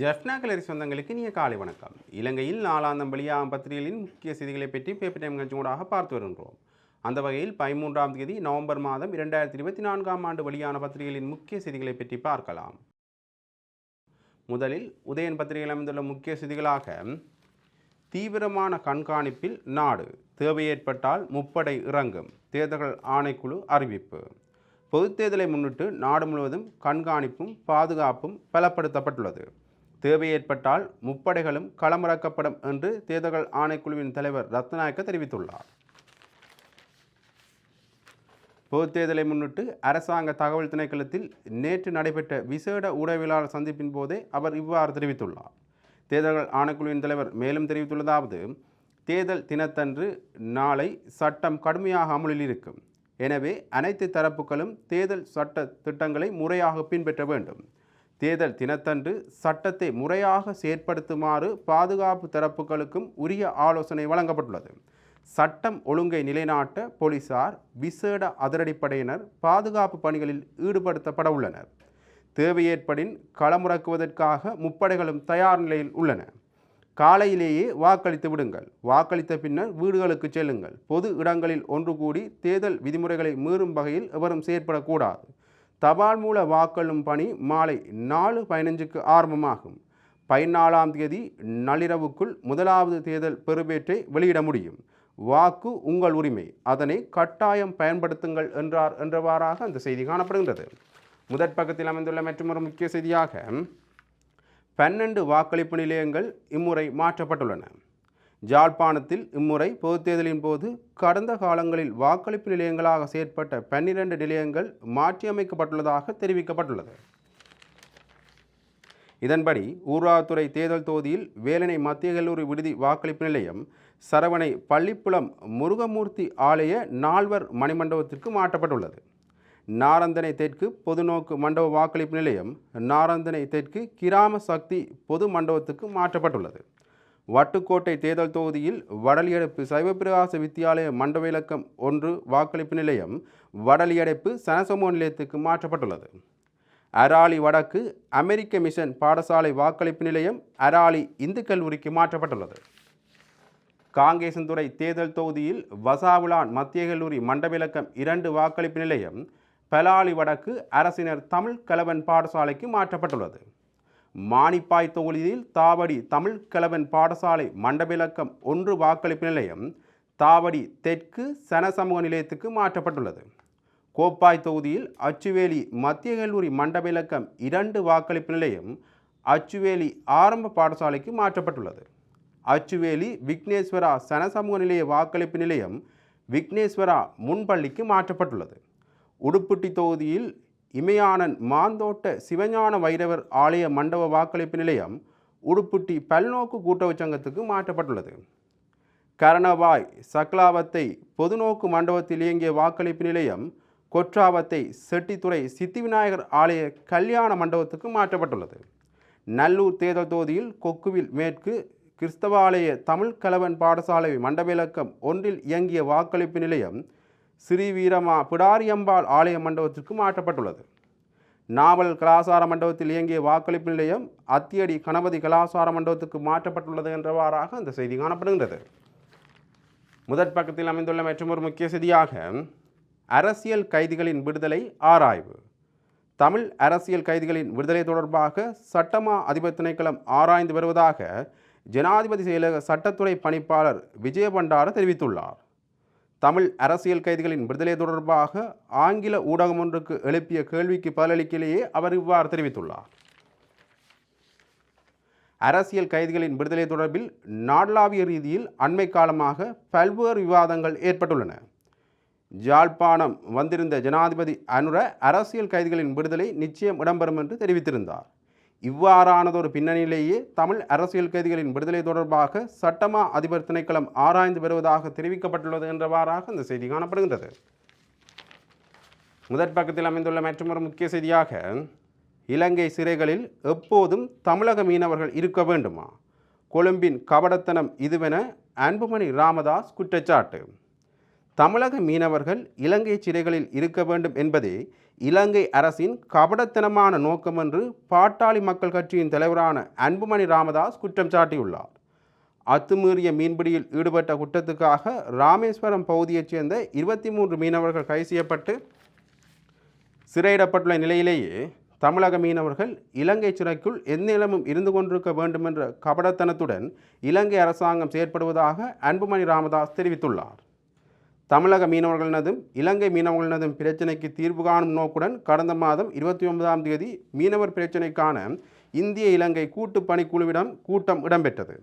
ஜெஃப்னா கலரி சொந்தங்களுக்கு நீங்கள் காலை வணக்கம். இலங்கையில் நாளாந்தம் வெளியாகும் பத்திரிகைகளின் முக்கிய செய்திகளை பற்றி பேப்பர் டைம் கட்சியோடாக பார்த்து வருகின்றோம். அந்த வகையில் பதிமூன்றாம் தேதி நவம்பர் மாதம் இரண்டாயிரத்தி இருபத்தி நான்காம் ஆண்டு வெளியான பத்திரிகைகளின் முக்கிய செய்திகளை பற்றி பார்க்கலாம். முதலில் உதயன் பத்திரிகையில் அமைந்துள்ள முக்கிய செய்திகளாக தீவிரமான கண்காணிப்பில் நாடு தேவை ஏற்பட்டால் முப்படை இறங்கும் தேர்தல்கள் ஆணைக்குழு அறிவிப்பு. பொதுத் தேர்தலை முன்னிட்டு நாடு முழுவதும் கண்காணிப்பும் பாதுகாப்பும் பலப்படுத்தப்பட்டுள்ளது. தேவை ஏற்பட்டால் முப்படைகளும் களமிறக்கப்படும் என்று தேர்தல்கள் ஆணைக்குழுவின் தலைவர் ரத்நாயக்க தெரிவித்துள்ளார். பொதுத் தேர்தலை முன்னிட்டு அரசாங்க தகவல் திணைக்களத்தில் நேற்று நடைபெற்ற விசேட ஊடகவியலாளர் சந்திப்பின் போதே அவர் இவ்வாறு தெரிவித்துள்ளார். தேர்தல்கள் ஆணைக்குழுவின் தலைவர் மேலும் தெரிவித்துள்ளதாவது தேர்தல் தினத்தன்று நாளை சட்டம் கடுமையாக அமலில் இருக்கும். எனவே அனைத்து தரப்புகளும் தேர்தல் சட்ட திட்டங்களை முறையாக பின்பற்ற வேண்டும். தேர்தல் தினத்தன்று சட்டத்தை முறையாக செயற்படுத்துமாறு பாதுகாப்பு தரப்புகளுக்கும் உரிய ஆலோசனை வழங்கப்பட்டுள்ளது. சட்டம் ஒழுங்கை நிலைநாட்ட போலீசார் விசேட அதிரடிப்படையினர் பாதுகாப்பு பணிகளில் ஈடுபடுத்தப்பட உள்ளனர். தேவை ஏற்படின் களமுறக்குவதற்காக முப்படைகளும் தயார் நிலையில் உள்ளன. காலையிலேயே வாக்களித்து விடுங்கள். வாக்களித்த பின்னர் வீடுகளுக்கு செல்லுங்கள். பொது இடங்களில் ஒன்று கூடி தேர்தல் விதிமுறைகளை மீறும் வகையில் எவரும் செயற்படக்கூடாது. தபால் மூல வாக்களும் பணி மாலை நாலு பதினஞ்சுக்கு ஆரம்பமாகும். பதினாலாம் தேதி நள்ளிரவுக்குள் முதலாவது தேர்தல் பெறுபேற்றை வெளியிட முடியும். வாக்கு உங்கள் உரிமை. அதனை கட்டாயம் பயன்படுத்துங்கள் என்றார் என்றவாறாக அந்த செய்தி காணப்படுகின்றது. முதற் பக்கத்தில் அமைந்துள்ள மற்றொரு முக்கிய செய்தியாக பன்னெண்டு வாக்களிப்பு நிலையங்கள் இம்முறை மாற்றப்பட்டுள்ளன. ஜாழ்ப்பாணத்தில் இம்முறை பொதுத் தேர்தலின் போது கடந்த காலங்களில் வாக்களிப்பு நிலையங்களாக செயற்பட்ட பன்னிரண்டு நிலையங்கள் மாற்றியமைக்கப்பட்டுள்ளதாக தெரிவிக்கப்பட்டுள்ளது. இதன்படி ஊராத்துறை தேர்தல் தொகுதியில் வேலனை மத்திய கல்லூரி விடுதி வாக்களிப்பு நிலையம் சரவணை பள்ளிப்புலம் முருகமூர்த்தி ஆலய நால்வர் மணிமண்டபத்திற்கு மாற்றப்பட்டுள்ளது. நாரந்தனை தெற்கு பொதுநோக்கு மண்டப வாக்களிப்பு நிலையம் நாரந்தனை தெற்கு கிராம சக்தி பொது மண்டபத்துக்கு மாற்றப்பட்டுள்ளது. வட்டுக்கோட்டை தேர்தல் தொகுதியில் வடலியடைப்பு சைவப்பிரகாச வித்தியாலய மண்டப இலக்கம் ஒன்று வாக்களிப்பு நிலையம் வடலியடைப்பு சனசமூக நிலையத்துக்கு மாற்றப்பட்டுள்ளது. அராலி வடக்கு அமெரிக்க மிஷன் பாடசாலை வாக்களிப்பு நிலையம் அராலி இந்து கல்லூரிக்கு மாற்றப்பட்டுள்ளது. காங்கேசன்துறை தேர்தல் தொகுதியில் வசாவுலான் மத்திய கல்லூரி மண்டவிலக்கம் இரண்டு வாக்களிப்பு நிலையம் பலாலி வடக்கு அரசினர் தமிழ் கலவன் பாடசாலைக்கு மாற்றப்பட்டுள்ளது. மானிப்பாய் தொகுதியில் தாவடி தமிழ் கலவன் பாடசாலை மண்டபிலக்கம் ஒன்று வாக்களிப்பு நிலையம் தாவடி தெற்கு சனசமூக நிலையத்துக்கு மாற்றப்பட்டுள்ளது. கோப்பாய் தொகுதியில் அச்சுவேலி மத்திய கல்லூரி மண்டபிலக்கம் இரண்டு வாக்களிப்பு நிலையம் அச்சுவேலி ஆரம்ப பாடசாலைக்கு மாற்றப்பட்டுள்ளது. அச்சுவேலி விக்னேஸ்வரா சனசமூக நிலைய வாக்களிப்பு நிலையம் விக்னேஸ்வரா முன்பள்ளிக்கு மாற்றப்பட்டுள்ளது. உடுப்புட்டி தொகுதியில் இமயானன் மாந்தோட்ட சிவஞான வைரவர் ஆலய மண்டப வாக்களிப்பு நிலையம் உடுப்புட்டி பல்நோக்கு கூட்டுறவு சங்கத்துக்கு மாற்றப்பட்டுள்ளது. கரணவாய் சக்லாவத்தை பொதுநோக்கு மண்டபத்தில் இயங்கிய வாக்களிப்பு நிலையம் கொற்றாவத்தை செட்டித்துறை சித்திவிநாயகர் ஆலய கல்யாண மண்டபத்துக்கு மாற்றப்பட்டுள்ளது. நல்லூர் தேர்தல் தொகுதியில் கொக்குவில் மேற்கு கிறிஸ்தவாலய தமிழ் கலவன் பாடசாலை மண்டப இலக்கம் ஒன்றில் இயங்கிய வாக்களிப்பு நிலையம் ஸ்ரீ வீரமா பிடாரியம்பாள் ஆலய மண்டபத்திற்கு மாற்றப்பட்டுள்ளது நாவல் கலாசார மண்டபத்தில் இயங்கிய வாக்களிப்பு நிலையம் அத்தியடி கணபதி கலாசார மண்டபத்துக்கு மாற்றப்பட்டுள்ளது என்றவாறாக அந்த செய்தி காணப்படுகின்றது. முதற் பக்கத்தில் அமைந்துள்ள மற்றொரு முக்கிய செய்தியாக அரசியல் கைதிகளின் விடுதலை ஆராய்வு. தமிழ் அரசியல் கைதிகளின் விடுதலை தொடர்பாக சட்டமா அதிபர் திணைக்களம் ஆராய்ந்து வருவதாக ஜனாதிபதி செயலக சட்டத்துறை பணிப்பாளர் விஜயபண்டார தெரிவித்துள்ளார். தமிழ் அரசியல் கைதிகளின் விடுதலை தொடர்பாக ஆங்கில ஊடகம் ஒன்றுக்கு எழுப்பிய கேள்விக்கு பதிலளிக்கையிலேயே அவர் இவ்வாறு தெரிவித்துள்ளார். அரசியல் கைதிகளின் விடுதலை தொடர்பில் நாடளாவிய ரீதியில் அண்மை காலமாக பல்வேறு விவாதங்கள் ஏற்பட்டுள்ளன. ஜாழ்ப்பாணம் வந்திருந்த ஜனாதிபதி அனுர அரசியல் கைதிகளின் விடுதலை நிச்சயம் இடம்பெறும் என்று தெரிவித்திருந்தார். இவ்வாறானதொரு பின்னணியிலேயே தமிழ் அரசியல் கைதிகளின் விடுதலை தொடர்பாக சட்டமா அதிபர் திணைக்களம் ஆராய்ந்து வருவதாக தெரிவிக்கப்பட்டுள்ளது என்றவாறாக இந்த செய்தி காணப்படுகின்றது. முதற் பக்கத்தில் அமைந்துள்ள மற்றொரு முக்கிய செய்தியாக இலங்கை சிறைகளில் எப்போதும் தமிழக மீனவர்கள் இருக்க வேண்டுமா? கொழும்பின் கபடத்தனம் இதுவென அன்புமணி ராமதாஸ் குற்றச்சாட்டு. தமிழக மீனவர்கள் இலங்கை சிறைகளில் இருக்க வேண்டும் என்பதே இலங்கை அரசின் கபடத்தனமான நோக்கம் என்று பாட்டாளி மக்கள் கட்சியின் தலைவரான அன்புமணி ராமதாஸ் குற்றம் சாட்டியுள்ளார். அத்துமீறிய மீன்பிடியில் ஈடுபட்ட குற்றத்துக்காக ராமேஸ்வரம் பகுதியைச் சேர்ந்த இருபத்தி மூன்று மீனவர்கள் கைது செய்யப்பட்டு சிறையிடப்பட்டுள்ள நிலையிலேயே தமிழக மீனவர்கள் இலங்கை சிறைக்குள் எந்நிலமும் இருந்து கொண்டிருக்க வேண்டும் என்ற கபடத்தனத்துடன் இலங்கை அரசாங்கம் செயற்படுவதாக அன்புமணி ராமதாஸ் தெரிவித்துள்ளார். தமிழக மீனவர்களினதும் இலங்கை மீனவர்களினதும் பிரச்சினைக்கு தீர்வு காணும் நோக்குடன் கடந்த மாதம் இருபத்தி ஒன்பதாம் தேதி மீனவர் பிரச்சினைக்கான இந்திய இலங்கை கூட்டு பணிக்குழுவிடம் கூட்டம் இடம்பெற்றது.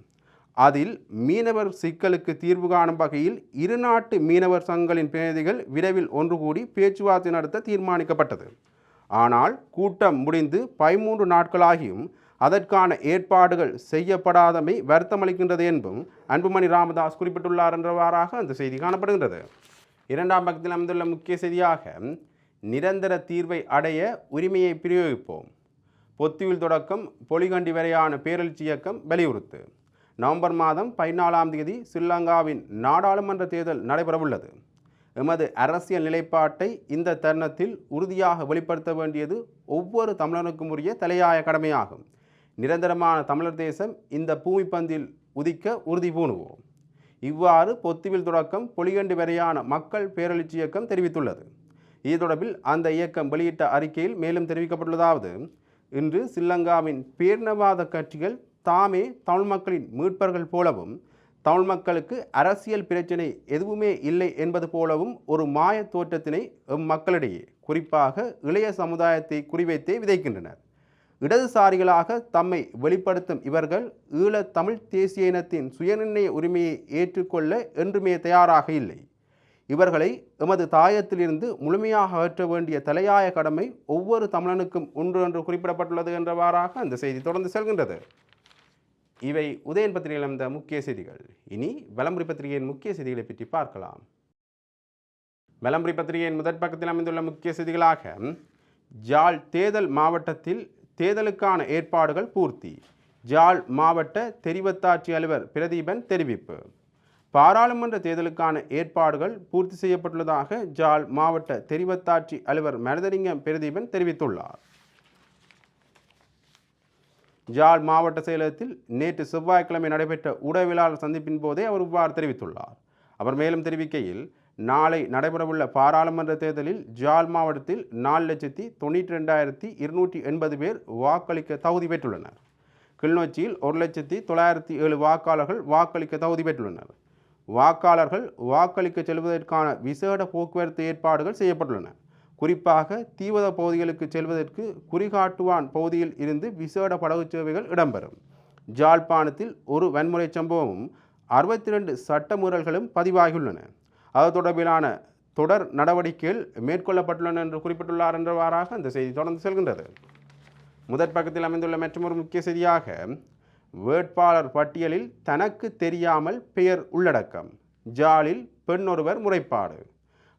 அதில் மீனவர் சிக்கலுக்கு தீர்வு காணும் வகையில் இரு நாட்டு மீனவர் சங்கங்களின் பிரதிநிதிகள் விரைவில் ஒன்று கூடி பேச்சுவார்த்தை நடத்த தீர்மானிக்கப்பட்டது. ஆனால் கூட்டம் முடிந்து பதிமூன்று நாட்களாகியும் அதற்கான ஏற்பாடுகள் செய்யப்படாதமை வருத்தமளிக்கின்றது என்பும் அன்புமணி ராமதாஸ் குறிப்பிட்டுள்ளார் என்றவாறாக அந்த செய்தி காணப்படுகின்றது. இரண்டாம் பக்கத்தில் அமைந்துள்ள முக்கிய செய்தியாக நிரந்தர தீர்வை அடைய உரிமையை பிரயோகிப்போம். பொத்துவில் தொடக்கம் பொலிகண்டி வரையான பேரழிச்சி இயக்கம் வலியுறுத்து. நவம்பர் மாதம் பதினாலாம் தேதி ஸ்ரீலங்காவின் நாடாளுமன்ற தேர்தல் நடைபெறவுள்ளது. எமது அரசியல் நிலைப்பாட்டை இந்த தருணத்தில் உறுதியாக வெளிப்படுத்த வேண்டியது ஒவ்வொரு தமிழனுக்கும் உரிய தலையாய கடமையாகும். நிரந்தரமான தமிழர் தேசம் இந்த பூமி பந்தில் உதிக்க உறுதி பூணுவோம். இவ்வாறு பொத்துவில் தொடக்கம் பொலிகண்டு வரையான மக்கள் பேரழிச்சி இயக்கம் தெரிவித்துள்ளது. இது தொடர்பில் அந்த இயக்கம் வெளியிட்ட அறிக்கையில் மேலும் தெரிவிக்கப்பட்டுள்ளதாவது இன்று ஸ்ரீலங்காவின் பேரினவாத கட்சிகள் தாமே தமிழ் மக்களின் மீட்பர்கள் போலவும் தமிழ் மக்களுக்கு அரசியல் பிரச்சினை எதுவுமே இல்லை என்பது போலவும் ஒரு மாய தோற்றத்தினை எம் மக்களிடையே குறிப்பாக இளைய சமுதாயத்தை குறிவைத்தே விதைக்கின்றனர். இடதுசாரிகளாக தம்மை வெளிப்படுத்தும் இவர்கள் ஈழத் தமிழ் தேசிய இனத்தின் சுயநிர்ணய உரிமையை ஏற்றுக்கொள்ள என்றுமே தயாராக இல்லை. இவர்களை எமது தாயத்திலிருந்து முழுமையாக அகற்ற வேண்டிய தலையாய கடமை ஒவ்வொரு தமிழனுக்கும் ஒன்று என்று குறிப்பிடப்பட்டுள்ளது என்றவாறாக அந்த செய்தி தொடர்ந்து செல்கின்றது. இவை உதயன் பத்திரிகையில் அமைந்த முக்கிய செய்திகள். இனி வலம்புரி பத்திரிகையின் முக்கிய செய்திகளை பற்றி பார்க்கலாம். வலம்புரி பத்திரிகையின் முதற் பக்கத்தில் அமைந்துள்ள முக்கிய செய்திகளாக ஜாழ் தேர்தல் மாவட்டத்தில் தேர்தலுக்கான ஏற்பாடுகள் பூர்த்தி. ஜாழ் மாவட்ட தெரிவத்தாட்சி அலுவலர் பிரதீபன் தெரிவிப்பு. பாராளுமன்ற தேர்தலுக்கான ஏற்பாடுகள் பூர்த்தி செய்யப்பட்டுள்ளதாக ஜாழ் மாவட்ட தெரிவத்தாட்சி அலுவலர் மனதலிங்கம் பிரதீபன் தெரிவித்துள்ளார். ஜாழ் மாவட்ட செயலகத்தில் நேற்று செவ்வாய்க்கிழமை நடைபெற்ற ஊடகவியலாளர் சந்திப்பின் போதே அவர் இவ்வாறு தெரிவித்துள்ளார். அவர் மேலும் தெரிவிக்கையில் நாளை நடைபெறவுள்ள பாராளுமன்ற தேர்தலில் ஜால் மாவட்டத்தில் நாலு லட்சத்தி தொண்ணூற்றி ரெண்டாயிரத்தி இருநூற்றி எண்பது பேர் வாக்களிக்க தகுதி பெற்றுள்ளனர். கிளிநொச்சியில் ஒரு லட்சத்தி தொள்ளாயிரத்தி ஏழு வாக்காளர்கள் வாக்களிக்க தகுதி பெற்றுள்ளனர். வாக்காளர்கள் வாக்களிக்க செல்வதற்கான விசேட போக்குவரத்து ஏற்பாடுகள் செய்யப்பட்டுள்ளன. குறிப்பாக தீவிர பகுதிகளுக்கு செல்வதற்கு குறிகாட்டுவான் பகுதியில் இருந்து விசேட படகு சேவைகள் இடம்பெறும். ஜாழ்ப்பாணத்தில் ஒரு வன்முறை சம்பவமும் அறுபத்தி ரெண்டு சட்டமீறல்களும் பதிவாகியுள்ளன. அது தொடர்பிலான தொடர் நடவடிக்கைகள் மேற்கொள்ளப்பட்டுள்ளன என்று குறிப்பிட்டுள்ளார் என்றவாறாக அந்த செய்தி தொடர்ந்து செல்கின்றது. முதற் பக்கத்தில் அமைந்துள்ள மற்றொரு முக்கிய செய்தியாக வேட்பாளர் பட்டியலில் தனக்கு தெரியாமல் பெயர் உள்ளடக்கம் ஜாலில் பெண் ஒருவர் முறைப்பாடு.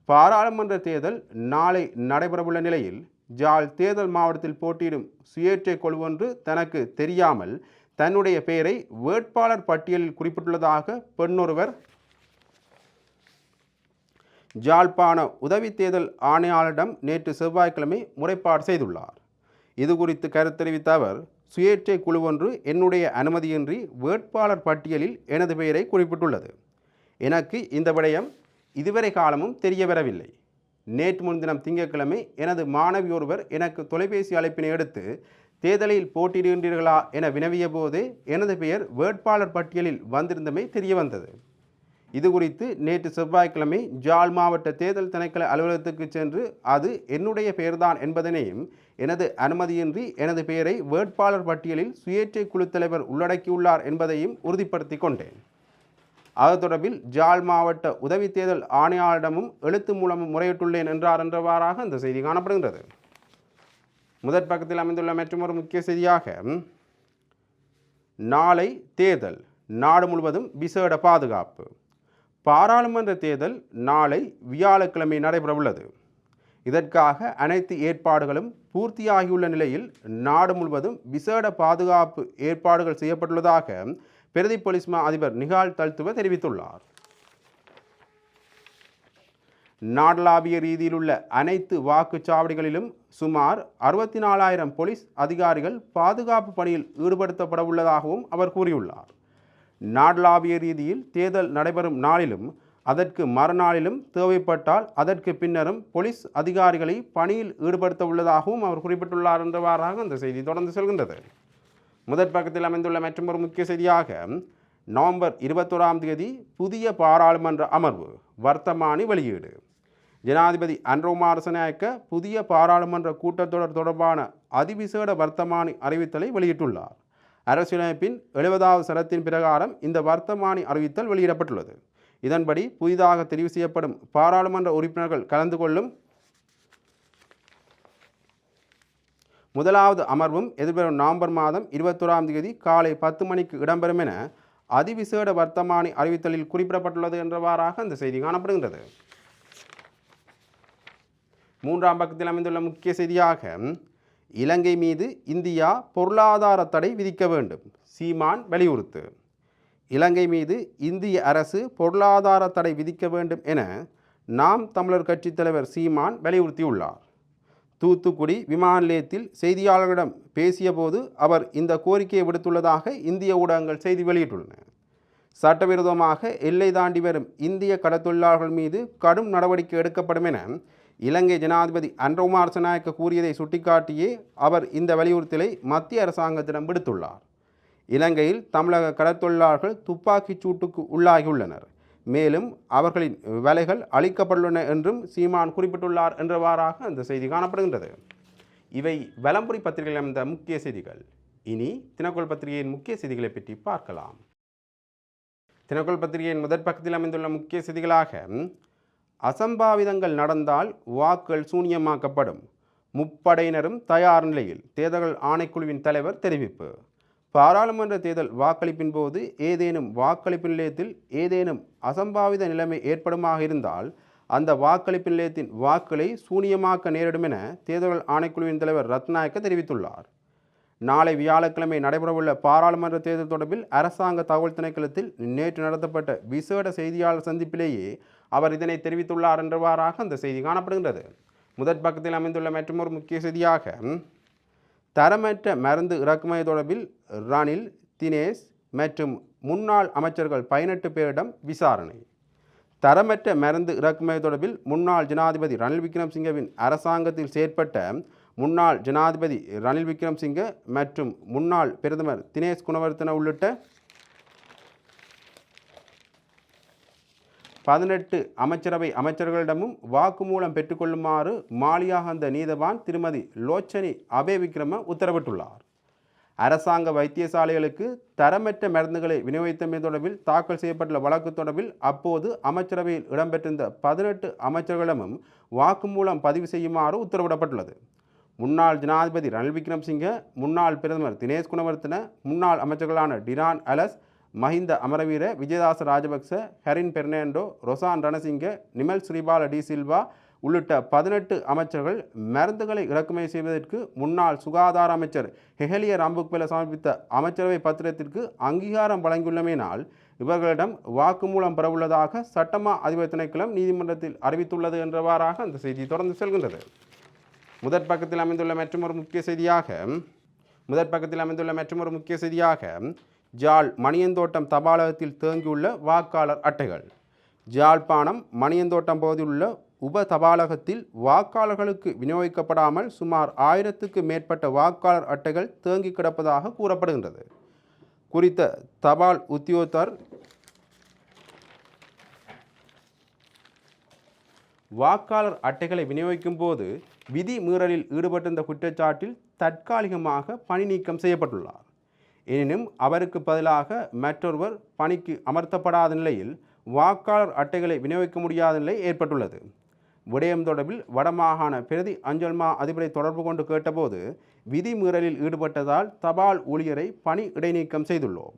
பாராளுமன்ற தேர்தல் நாளை நடைபெறவுள்ள நிலையில் ஜால் தேர்தல் மாவட்டத்தில் போட்டியிடும் சுயேட்சை குழு ஒன்று தனக்கு தெரியாமல் தன்னுடைய பெயரை வேட்பாளர் பட்டியலில் குறிப்பிட்டுள்ளதாக பெண்ணொருவர் ஜாழ்ப்பாண உதவி தேர்தல் ஆணையாளரிடம் நேற்று செவ்வாய்க்கிழமை முறைப்பாடு செய்துள்ளார். இது குறித்து கருத்து தெரிவித்த அவர் சுயேட்சை குழு ஒன்று என்னுடைய அனுமதியின்றி வேட்பாளர் பட்டியலில் எனது பெயரை குறிப்பிட்டுள்ளது. எனக்கு இந்த விடயம் இதுவரை காலமும் தெரிய வரவில்லை நேற்று முன்தினம் திங்கட்கிழமை எனது மாணவி ஒருவர் எனக்கு தொலைபேசி அழைப்பினை எடுத்து தேர்தலில் போட்டியிடுகின்றீர்களா என வினவிய போது எனது பெயர் வேட்பாளர் பட்டியலில் வந்திருந்தமை தெரிய வந்தது இது குறித்து நேற்று செவ்வாய்க்கிழமை ஜாழ் மாவட்ட தேர்தல் திணைக்கள அலுவலகத்துக்கு சென்று அது என்னுடைய பெயர்தான் என்பதனையும் எனது அனுமதியின்றி எனது பெயரை வேட்பாளர் பட்டியலில் சுயேட்சை குழு தலைவர் உள்ளடக்கியுள்ளார் என்பதையும் உறுதிப்படுத்தி கொண்டேன். அது தொடர்பில் ஜாழ் மாவட்ட உதவி தேர்தல் ஆணையாளரிடமும் எழுத்து மூலமும் முறையிட்டுள்ளேன் என்றார் என்றவாறாக இந்த செய்தி காணப்படுகின்றது. முதற் பக்கத்தில் அமைந்துள்ள மற்றொரு முக்கிய செய்தியாக நாளை தேர்தல் நாடு முழுவதும் விசேட பாதுகாப்பு. பாராளுமன்ற தேர்தல் நாளை வியாழக்கிழமை நடைபெறவுள்ளது இதற்காக அனைத்து ஏற்பாடுகளும் பூர்த்தியாகியுள்ள நிலையில் நாடு முழுவதும் விசேட பாதுகாப்பு ஏற்பாடுகள் செய்யப்பட்டுள்ளதாக பிரதி போலீஸ் மா அதிபர் நிகால் தல்துவ தெரிவித்துள்ளார். நாடளாவிய ரீதியில் உள்ள அனைத்து வாக்குச்சாவடிகளிலும் சுமார் அறுபத்தி நாலாயிரம் போலீஸ் அதிகாரிகள் பாதுகாப்பு பணியில் ஈடுபடுத்தப்பட உள்ளதாகவும் அவர் கூறியுள்ளார். நாடளாவிய ரீதியில் தேர்தல் நடைபெறும் நாளிலும் அதற்கு மறுநாளிலும் தேவைப்பட்டால் அதற்கு பின்னரும் போலீஸ் அதிகாரிகளை பணியில் ஈடுபடுத்த உள்ளதாகவும் அவர் குறிப்பிட்டுள்ளார் என்றவாறாக அந்த செய்தி தொடர்ந்து செல்கின்றது. முதற் பக்கத்தில் அமைந்துள்ள மற்றொரு முக்கிய செய்தியாக நவம்பர் இருபத்தோராம் தேதி புதிய பாராளுமன்ற அமர்வு வர்த்தமானி வெளியீடு. ஜனாதிபதி அன்ரோமாரசநாயக்க புதிய பாராளுமன்ற கூட்டத்தொடர் தொடர்பான அதிவிசேட வர்த்தமானி அறிவித்தலை வெளியிட்டுள்ளார். அரசியலமைப்பின் எழுபதாவது சரத்தின் பிரகாரம் இந்த வர்த்தமானி அறிவித்தல் வெளியிடப்பட்டுள்ளது. இதன்படி புதிதாக தெரிவு செய்யப்படும் பாராளுமன்ற உறுப்பினர்கள் கலந்து கொள்ளும் முதலாவது அமர்வும் எதிர்வரும் நவம்பர் மாதம் இருபத்தோராம் தேதி காலை பத்து மணிக்கு இடம்பெறும் என அதிவிசேட வர்த்தமானி அறிவித்தலில் குறிப்பிடப்பட்டுள்ளது என்றவாறாக அந்த செய்தி காணப்படுகின்றது. மூன்றாம் பக்கத்தில் அமைந்துள்ள முக்கிய செய்தியாக இலங்கை மீது இந்தியா பொருளாதார தடை விதிக்க வேண்டும். சீமான் வலியுறுத்து. இலங்கை மீது இந்திய அரசு பொருளாதார தடை விதிக்க வேண்டும் என நாம் தமிழர் கட்சித் தலைவர் சீமான் வலியுறுத்தியுள்ளார். தூத்துக்குடி விமான நிலையத்தில் செய்தியாளர்களிடம் பேசியபோது அவர் இந்த கோரிக்கையை விடுத்துள்ளதாக இந்திய ஊடகங்கள் செய்தி வெளியிட்டுள்ளன. சட்டவிரோதமாக எல்லை தாண்டி வரும் இந்திய கடத்தொழிலாளர்கள் மீது கடும் நடவடிக்கை எடுக்கப்படும் என இலங்கை ஜனாதிபதி அன்ரோமார் சனாயக்க கூறியதை சுட்டிக்காட்டியே அவர் இந்த வலியுறுத்தலை மத்திய அரசாங்கத்திடம் விடுத்துள்ளார். இலங்கையில் தமிழக கடற்தொழிலாளர்கள் துப்பாக்கிச் சூட்டுக்கு உள்ளாகியுள்ளனர். மேலும் அவர்களின் வேலைகள் அளிக்கப்பட்டுள்ளன என்றும் சீமான் குறிப்பிட்டுள்ளார் என்றவாறாக அந்த செய்தி காணப்படுகின்றது. இவை வலம்புரி பத்திரிகையில் அமைந்த முக்கிய செய்திகள். இனி தினக்கோள் பத்திரிகையின் முக்கிய செய்திகளை பற்றி பார்க்கலாம். தினக்கோள் பத்திரிகையின் முதற் பக்கத்தில் அமைந்துள்ள முக்கிய செய்திகளாக அசம்பாவிதங்கள் நடந்தால் வாக்குகள் சூனியமாக்கப்படும். முப்படையினரும் தயார் நிலையில். தேர்தல்கள் ஆணைக்குழுவின் தலைவர் தெரிவிப்பு. பாராளுமன்ற தேர்தல் வாக்களிப்பின் போது ஏதேனும் வாக்களிப்பு நிலையத்தில் ஏதேனும் அசம்பாவித நிலைமை ஏற்படுமாக இருந்தால் அந்த வாக்களிப்பு நிலையத்தின் வாக்குகளை சூனியமாக்க நேரிடும் என தேர்தல்கள் ஆணைக்குழுவின் தலைவர் ரத்நாயக்க தெரிவித்துள்ளார். நாளை வியாழக்கிழமை நடைபெறவுள்ள பாராளுமன்ற தேர்தல் தொடர்பில் அரசாங்க தகவல் திணைக்களத்தில் நேற்று நடத்தப்பட்ட விசேட செய்தியாளர் சந்திப்பிலேயே அவர் இதனை தெரிவித்துள்ளார் என்றவாறாக அந்த செய்தி காணப்படுகின்றது. முதற் பக்கத்தில் அமைந்துள்ள மற்றொரு முக்கிய செய்தியாக தரமற்ற மருந்து இறக்குமதி தொடர்பில் ரணில் தினேஷ் மற்றும் முன்னாள் அமைச்சர்கள் பதினெட்டு பேரிடம் விசாரணை. தரமற்ற மருந்து இறக்குமதி தொடர்பில் முன்னாள் ஜனாதிபதி ரணில் விக்ரம்சிங்கவின் அரசாங்கத்தில் செயற்பட்ட முன்னாள் ஜனாதிபதி ரணில் விக்ரம்சிங்க மற்றும் முன்னாள் பிரதமர் தினேஷ் குணவர்த்தன உள்ளிட்ட பதினெட்டு அமைச்சரவை அமைச்சர்களிடமும் வாக்குமூலம் பெற்றுக்கொள்ளுமாறு மாலியாகந்த நீதவான் திருமதி லோச்சனி அபே விக்ரம உத்தரவிட்டுள்ளார். அரசாங்க வைத்தியசாலைகளுக்கு தரமற்ற மருந்துகளை விநியோகித்தமை தொடர்பில் தாக்கல் செய்யப்பட்டுள்ள வழக்கு தொடர்பில் அப்போது அமைச்சரவையில் இடம்பெற்றிருந்த பதினெட்டு அமைச்சர்களிடமும் வாக்குமூலம் பதிவு செய்யுமாறு உத்தரவிடப்பட்டுள்ளது. முன்னாள் ஜனாதிபதி ரணில் விக்ரம்சிங்க முன்னாள் பிரதமர் தினேஷ் குணவர்த்தன முன்னாள் அமைச்சர்களான டிரான் அலஸ் மஹிந்த அமரவீர விஜயதாச ராஜபக்ச ஹெரின் பெர்னாண்டோ ரொசான் ரணசிங்க நிமல் ஸ்ரீபால டி சில்வா உள்ளிட்ட பதினெட்டு அமைச்சர்கள் மருந்துகளை இறக்குமதி செய்வதற்கு முன்னாள் சுகாதார அமைச்சர் ஹெஹலிய ராம்புக்வெல சமர்ப்பித்த அமைச்சரவை பத்திரத்திற்கு அங்கீகாரம் வழங்கியுள்ளமையினால் இவர்களிடம் வாக்குமூலம் பெறவுள்ளதாக சட்டமா அதிபர் திணைக்களம் நீதிமன்றத்தில் அறிவித்துள்ளது என்றவாறாக அந்த செய்தி தொடர்ந்து செல்கின்றது. முதற் பக்கத்தில் அமைந்துள்ள மற்றொரு முக்கிய செய்தியாக முதற் பக்கத்தில் அமைந்துள்ள மற்றொரு முக்கிய செய்தியாக ஜாழ் மணியந்தோட்டம் தபாலகத்தில் தேங்கியுள்ள வாக்காளர் அட்டைகள். ஜாழ்ப்பாணம் மணியந்தோட்டம் பகுதியிலுள்ள உப தபாலகத்தில் வாக்காளர்களுக்கு விநியோகிக்கப்படாமல் சுமார் ஆயிரத்துக்கு மேற்பட்ட வாக்காளர் அட்டைகள் தேங்கி கிடப்பதாக கூறப்படுகின்றது. குறித்த தபால் உத்தியோகத்தர் வாக்காளர் அட்டைகளை விநியோகிக்கும் போது விதி மீறலில் ஈடுபட்டிருந்த குற்றச்சாட்டில் தற்காலிகமாக பணி நீக்கம் செய்யப்பட்டுள்ளார். எனினும் அவருக்கு பதிலாக மற்றொருவர் பணிக்கு அமர்த்தப்படாத நிலையில் வாக்காளர் அட்டைகளை விநியோகிக்க முடியாத நிலை ஏற்பட்டுள்ளது. விடயம் தொடர்பில் வடமாகாண பிரதி அஞ்சல்மா அதிபரை தொடர்பு கொண்டு கேட்டபோது விதிமீறலில் ஈடுபட்டதால் தபால் ஊழியரை பணி இடைநீக்கம் செய்துள்ளோம்.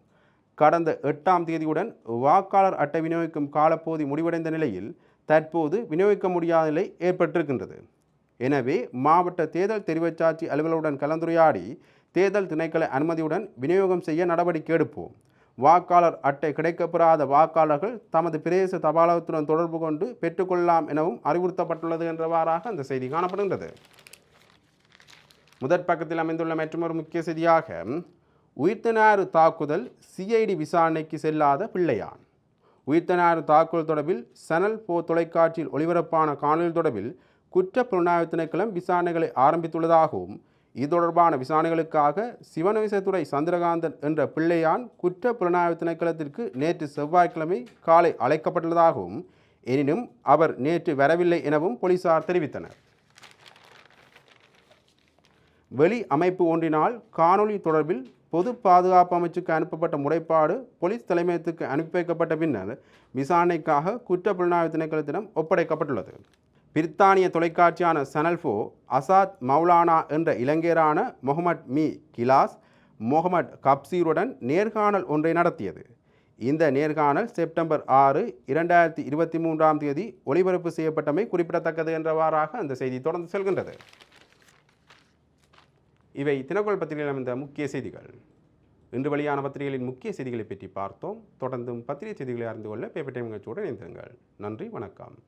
கடந்த எட்டாம் தேதியுடன் வாக்காளர் அட்டை விநியோகிக்கும் காலப்போதி முடிவடைந்த நிலையில் தற்போது விநியோகிக்க முடியாத நிலை ஏற்பட்டிருக்கின்றது. எனவே மாவட்ட தேர்தல் தெரிவச்சாட்சி அலுவலருடன் கலந்துரையாடி தேர்தல் திணைக்கள அனுமதியுடன் விநியோகம் செய்ய நடவடிக்கை எடுப்போம். வாக்காளர் அட்டை கிடைக்கப்பெறாத வாக்காளர்கள் தமது பிரதேச தபாலகத்துடன் தொடர்பு கொண்டு பெற்றுக்கொள்ளலாம் எனவும் அறிவுறுத்தப்பட்டுள்ளது என்றவாறாக அந்த செய்தி காணப்படுகின்றது. முதற் பக்கத்தில் அமைந்துள்ள மற்றொரு முக்கிய செய்தியாக உயிர்த்தனாறு தாக்குதல் சிஐடி விசாரணைக்கு செல்லாத பிள்ளையான். உயிர்த்தனாறு தாக்குதல் தொடர்பில் சனல் போ தொலைக்காட்சியில் ஒளிபரப்பான காணொலி தொடர்பில் குற்ற புலனாய்வு திணைக்களம் விசாரணைகளை ஆரம்பித்துள்ளதாகவும் இது தொடர்பான விசாரணைகளுக்காக சிவனவிசத்துறை சந்திரகாந்தன் என்ற பிள்ளையான் குற்ற புலனாய்வு திணைக்களத்திற்கு நேற்று செவ்வாய்க்கிழமை காலை அழைக்கப்பட்டுள்ளதாகவும் எனினும் அவர் நேற்று வரவில்லை எனவும் போலீசார் தெரிவித்தனர். வெளி அமைப்பு ஒன்றினால் காணொளி தொடர்பில் பொது பாதுகாப்பு அமைச்சுக்கு அனுப்பப்பட்ட முறைப்பாடு போலீஸ் தலைமையத்துக்கு அனுப்பி வைக்கப்பட்ட பின்னர் விசாரணைக்காக குற்ற புலனாய்வு திணைக்களத்திடம் ஒப்படைக்கப்பட்டுள்ளது. பிரித்தானிய தொலைக்காட்சியான சனல்ஃபோ அசாத் மௌலானா என்ற இளைஞரான முகமட் மீ கிலாஸ் முகமட் கப்சீருடன் நேர்காணல் ஒன்றை நடத்தியது. இந்த நேர்காணல் செப்டம்பர் ஆறு இரண்டாயிரத்தி இருபத்தி மூன்றாம் தேதி ஒளிபரப்பு செய்யப்பட்டமை குறிப்பிடத்தக்கது என்றவாறாக அந்த செய்தி தொடர்ந்து செல்கின்றது. இவை தினக்குள் பத்திரிகையில் அமைந்த முக்கிய செய்திகள். இன்று வெளியான பத்திரிகைகளின் முக்கிய செய்திகளை பற்றி பார்த்தோம். தொடர்ந்தும் பத்திரிகை செய்திகளை அறிந்து கொள்ள பேப்பர் டைம் நிகழ்ச்சியுடன் இணைந்திருங்கள். நன்றி வணக்கம்.